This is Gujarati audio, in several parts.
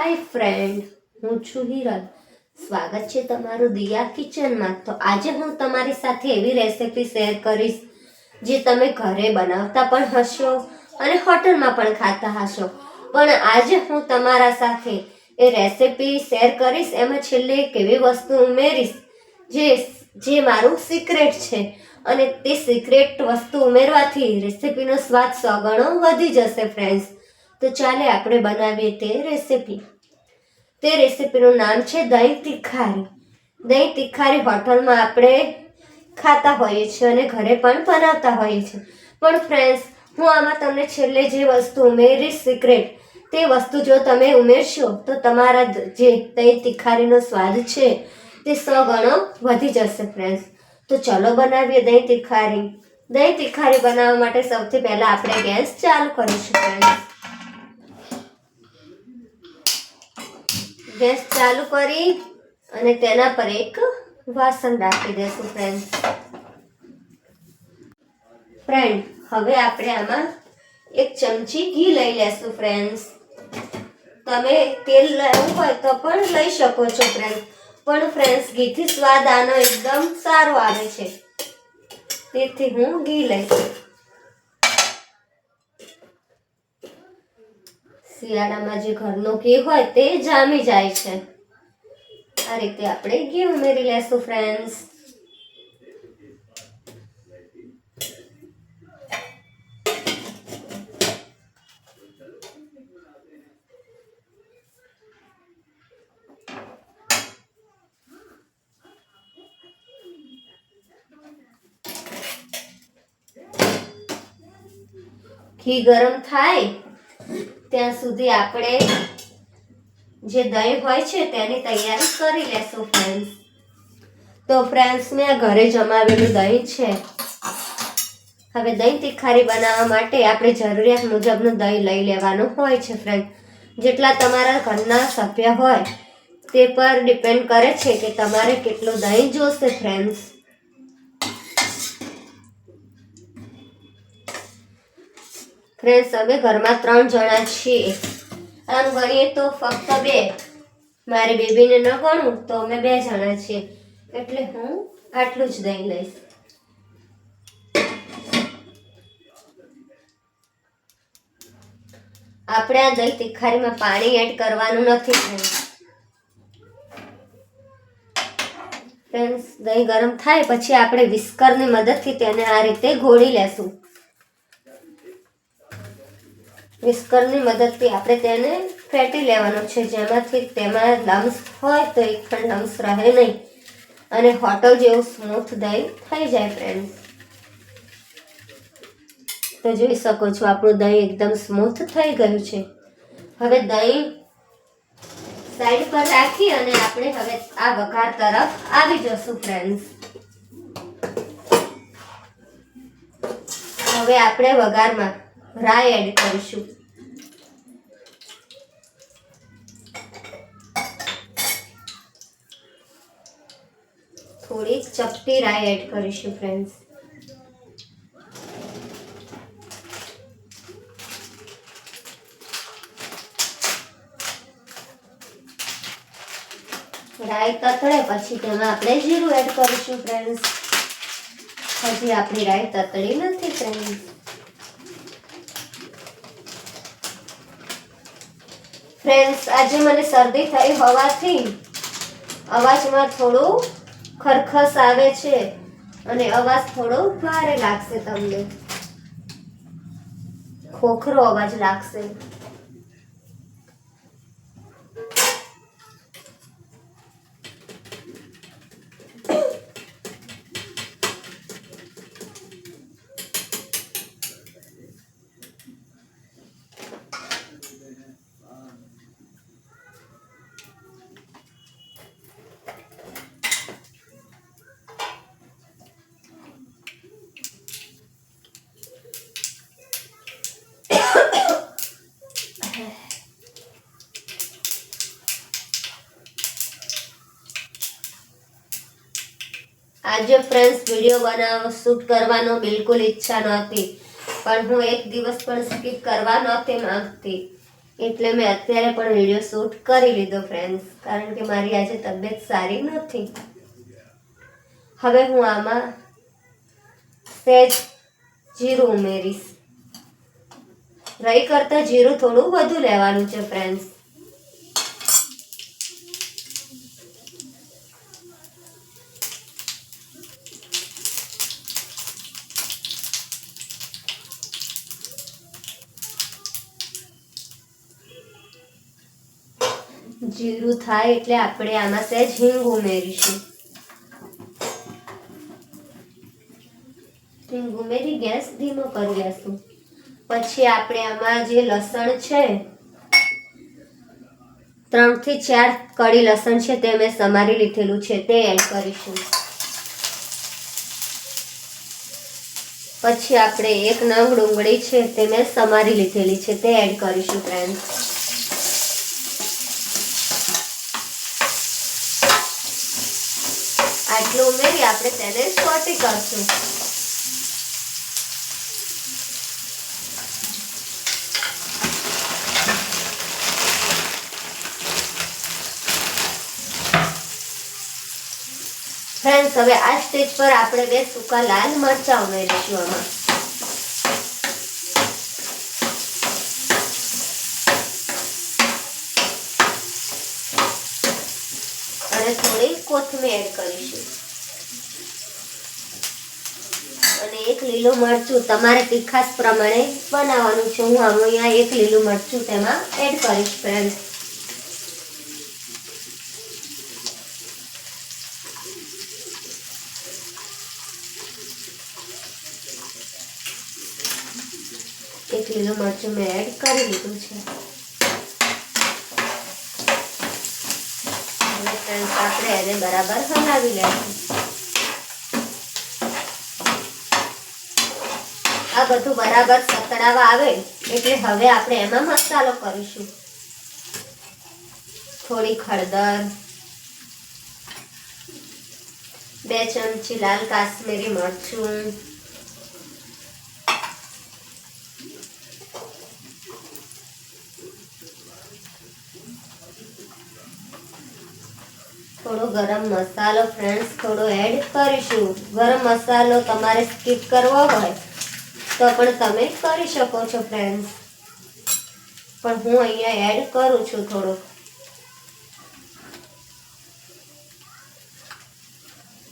હાય ફ્રેન્ડ હું છું હિરલ. સ્વાગત છે તમારું દિયા કિચનમાં. તો આજે હું તમારી સાથે એવી રેસિપી શેર કરીશ, જે તમે ઘરે બનાવતા પણ હશો અને હોટલમાં પણ ખાતા હશો. પણ આજે હું તમારા સાથે એ રેસિપી શેર કરીશ, એમાં છેલ્લે એક એવી વસ્તુ ઉમેરીશ, જે જે મારું સિક્રેટ છે. અને તે સિક્રેટ વસ્તુ ઉમેરવાથી રેસિપીનો સ્વાદ સો વધી જશે ફ્રેન્ડ્સ તો ચાલે આપણે બનાવીએ તે રેસીપી તે રેસિપીનું નામ છે દહીં તીખારી. દહીં તીખારી હોટલમાં આપણે ખાતા હોઈએ છીએ અને ઘરે પણ બનાવતા હોઈએ છીએ. પણ ફ્રેન્ડ્સ હું આમાં તમને છેલ્લે જે વસ્તુ ઉમેરીશ સિક્રેટ તે વસ્તુ જો તમે ઉમેરશો, તો તમારા જે દહીં તીખારીનો સ્વાદ છે, તે સો ગણો વધી જશે ફ્રેન્ડ્સ તો ચલો બનાવીએ દહીં તીખારી. દહીં તીખારી બનાવવા માટે સૌથી પહેલાં આપણે ગેસ ચાલુ કરીશું ફ્રેન્ડ્સ ગેસ ચાલુ કરી અને તેના પર એક વાસણ રાખી દેશું ફ્રેન્ડ ફ્રેન્ડ હવે આપણે આમાં એક ચમચી ઘી લઈ લેશું ફ્રેન્ડ્સ તમે તેલ લેવું હોય તો પણ લઈ શકો છો ફ્રેન્ડ પણ ફ્રેન્ડ્સ ઘીથી સ્વાદ આનો એકદમ સારો આવે છે. તેથી હું ઘી લઈશ. શિયાળામાં જે ઘરનો ઘી હોય તે જામી જાય છે. આ રીતે આપણે ઘી ઉમેરી લેશું ફ્રેન્ડ્સ ઘી ગરમ થાય ત્યાં સુધી આપણે જે દહીં હોય છે તેની તૈયારી કરી લેશું ફ્રેન્ડ્સ તો ફ્રેન્ડ્સ મેં આ ઘરે જમાવેલું દહીં છે. હવે દહીં તીખારી બનાવવા માટે આપણે જરૂરિયાત મુજબનું દહીં લઈ લેવાનું હોય છે ફ્રેન્ડ જેટલા તમારા ઘરના સભ્ય હોય તે પર ડિપેન્ડ કરે છે કે તમારે કેટલું દહીં જોશે ફ્રેન્ડ્સ ફ્રેન્ડ્સ અમે ઘરમાં ત્રણ જણા છીએ. આમ ગણીએ તો ફક્ત બે. મારી બેબીને ન ગણું તો અમે બે જણા છીએ. એટલે હું આટલું જ દહીં લઈશ. આપણે આ દહીં તિખારીમાં પાણી એડ કરવાનું નથી ફ્રેન્ડ્સ દહીં ગરમ થાય પછી આપણે વિસ્કરની મદદથી તેને આ રીતે ઘોળી લેશું. વિસ્કરની મદદથી આપણે તેને ફેટી લેવાનું છે. જેમાંથી તેમાં લમ્સ હોય તો એક પણ લમ્સ રહે નહીં. અને હોટલ જેવું સ્મૂથ દહીં થઈ જાય ફ્રેન્ડ્સ તો જોઈ શકો છો, આપણું દહીં એકદમ સ્મૂથ થઈ ગયું છે. હવે દહીં સાઈડ પર રાખી અને આપણે હવે આ વઘાર તરફ આવી જશું ફ્રેન્ડ્સ હવે આપણે વઘારમાં રાઈ એડ કરીશું થોડી ચપટી રાઈ એડ કરીશું ફ્રેન્ડ્સ રાઈ તતળે પછી તેમાં આપણે જીરું એડ કરીશું ફ્રેન્ડ્સ હજી આપણી રાઈ તતળી નથી ફ્રેન્ડ્સ ફ્રેન્ડ્સ આજે મને શરદી થઈ હોવાથી અવાજમાં થોડું ખરખસ આવે છે અને અવાજ થોડો ભારે લાગશે તમને. ખોખરો અવાજ લાગશે. આજે ફ્રેન્ડ્સ વીડિયો બનાવ શૂટ કરવાનો બિલકુલ ઈચ્છા નહોતી. પણ હું એક દિવસ પણ સ્કીપ કરવા નહોતી માંગતી. એટલે મેં અત્યારે પણ વીડિયો શૂટ કરી લીધો ફ્રેન્ડ્સ કારણ કે મારી આજે તબિયત સારી નથી. હવે હું આમાં સહેજ જીરું ઉમેરીશ. રહી કરતાં જીરું થોડું વધુ લેવાનું છે ફ્રેન્ડ્સ જીરું થાય એટલે આપણે આમાં સહેજ હિંગ ઉમેરીશું. હિંગ ઉમેરી ગેસ ધીમો કરી લેશું. પછી આપણે આમાં જે લસણ છે, ત્રણથી ચાર કડી લસણ છે તે મેં સમારી લીધેલું છે તે એડ કરીશું. પછી આપણે એક નંગ ડુંગળી છે તે મેં સમારી લીધેલી છે તે એડ કરીશું ફ્રેન્ડ્સ આટલું ઉમેરી આપણે તેને સોટી કરશું. ફ્રેન્ડ્સ હવે આ સ્ટેજ પર આપણે બે સૂકા લાલ મરચાં ઉમેરીશું આમાં અને થોડી કોથમીર એડ કરીશું. અને એક લીલું મરચું તમારે તીખાસ પ્રમાણે બનાવવાનું છે. હું આમ અહીંયા એક લીલું મરચું તેમાં એડ કરીશ ફ્રેન્ડ એક લીલું મરચું મેં એડ કરી દીધું છે હવે ફ્રેન્ડ્સ આપણે એને બરાબર હલાવી લઈશું આ બધું બરાબર સકડાવા આવે એટલે હવે આપણે એમાં મસાલો કરીશું. થોડી ખળદર, બે ચમચી લાલ કાશ્મીરી મરચું થોડો ગરમ મસાલો ફ્રેન્ડ્સ થોડો એડ કરીશું. ગરમ મસાલો તમારે સ્કીપ કરવો હોય તો પણ તમે કરી શકો છો ફ્રેન્ડ્સ પણ હું અહીંયા એડ કરું છું થોડો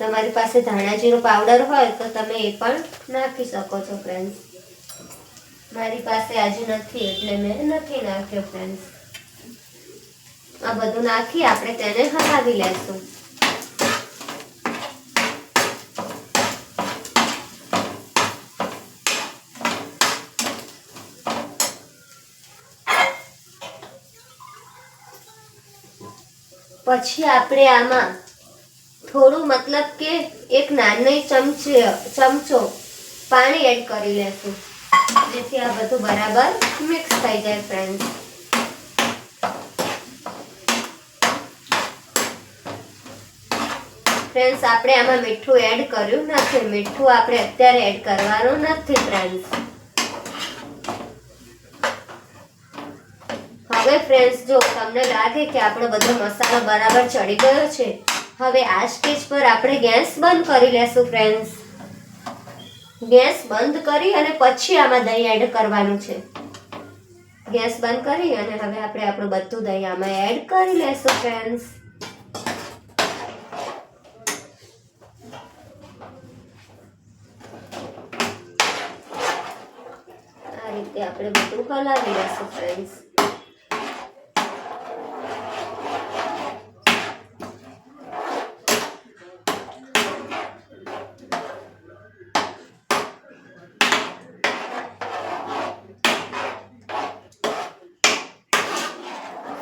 તમારી પાસે ધાણા જીરું પાવડર હોય તો તમે એ પણ નાખી શકો છો ફ્રેન્ડ્સ મારી પાસે આજે નથી, એટલે મેં નથી નાખ્યો ફ્રેન્ડ્સ આ બધું નાખી આપણે તેને હલાવી લેશું. પછી આપણે આમાં થોડું મતલબ કે એક નાની ચમચી, ચમચો પાણી એડ કરી લેશું. જેથી આ બધું બરાબર મિક્સ થઈ જાય ફ્રેન્ડ્સ ફ્રેન્ડ્સ આપણે આમાં મીઠું એડ કર્યું નથી. મીઠું આપણે અત્યારે એડ કરવાનું નથી ફ્રેન્ડ્સ હવે ફ્રેન્ડ્સ જો તમને લાગે કે આપણો બધો મસાલો બરાબર ચડી ગયો છે, હવે આ સ્ટેજ પર આપણે ગેસ બંધ કરી લેશું ફ્રેન્ડ્સ ગેસ બંધ કરી અને પછી આમાં દહીં એડ કરવાનું છે. ગેસ બંધ કરી અને હવે આપણે આપણું બધું દહીં આમાં એડ કરી લેશું ફ્રેન્ડ્સ આ રીતે આપણે બધું હલાવી લેશું ફ્રેન્ડ્સ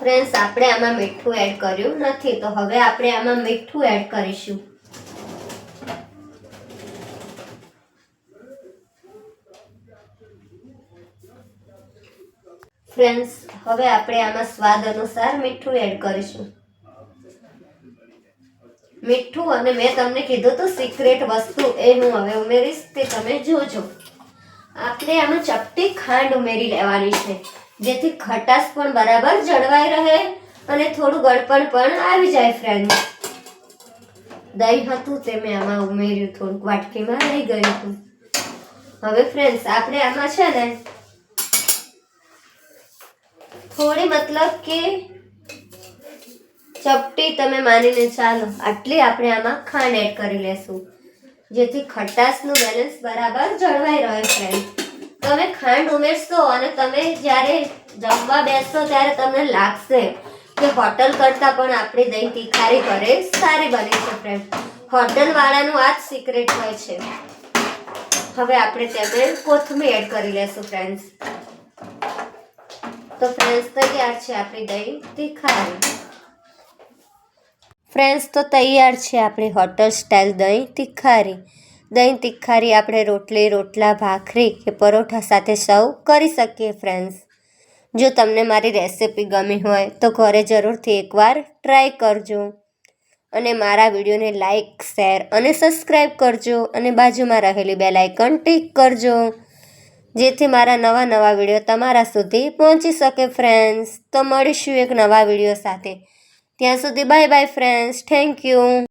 ફ્રેન્ડ્સ આપણે આમાં મીઠું એડ કર્યું નથી, તો હવે આપણે આમાં મીઠું એડ કરીશું. ફ્રેન્ડ્સ હવે આપણે આમાં સ્વાદ અનુસાર મીઠું એડ કરીશું. મીઠું, અને મેં તમને કીધું તો સિક્રેટ વસ્તુ એ હું હવે ઉમેરીશ તે તમે જોજો. આપણે આમાં ચપટી ખાંડ ઉમેરી લેવાની છે, જેથી ખટાશ પણ બરાબર જળવાઈ રહે અને થોડું ગળપણ પણ આવી જાય ફ્રેન્ડ દહીં હતું તે મેં આમાં ઉમેર્યું, થોડુંક વાટકીમાં રહી ગયું હતું. હવે ફ્રેન્ડ્સ આપણે આમાં છે ને થોડી મતલબ કે ચપટી તમે માનીને ચાલો. આટલી આપણે આમાં ખાંડ એડ કરી લેશું. જેથી ખટાશનું બેલેન્સ બરાબર જળવાઈ રહે ફ્રેન્ડ તમે ખાંડ ઉમેરશો અને તમે જ્યારે જમવા બેસશો ત્યારે તમને લાગશે કે હોટલ કરતાં પણ આપણી દહીં તીખારી ઘરે સારી બને છે ફ્રેન્ડ હોટલવાળાનું આ જ સિક્રેટ હોય છે. હવે આપણે તેમાં કોથમીર એડ કરી લેશું ફ્રેન્ડ્સ તો ફ્રેન્ડ્સ તૈયાર છે આપણી દહીં તીખારી. ફ્રેન્ડ્સ તો તૈયાર છે આપણી હોટલ સ્ટાઇલ દહીં તીખારી. દહીં તીખારી આપણે રોટલી, રોટલા, ભાખરી કે પરોઠા સાથે સર્વ કરી શકીએ ફ્રેન્ડ્સ જો તમને મારી રેસિપી ગમી હોય તો ઘરે જરૂરથી એકવાર ટ્રાય કરજો. અને મારા વિડીયોને લાઈક શેર અને સબસ્ક્રાઈબ કરજો અને બાજુમાં રહેલી બે લાઇકન ટિક કરજો. જેથી મારા નવા નવા વીડિયો તમારા સુધી પહોંચી શકે ફ્રેન્ડ્સ તો મળીશું એક નવા વીડિયો સાથે. ત્યાં સુધી bye bye friends thank you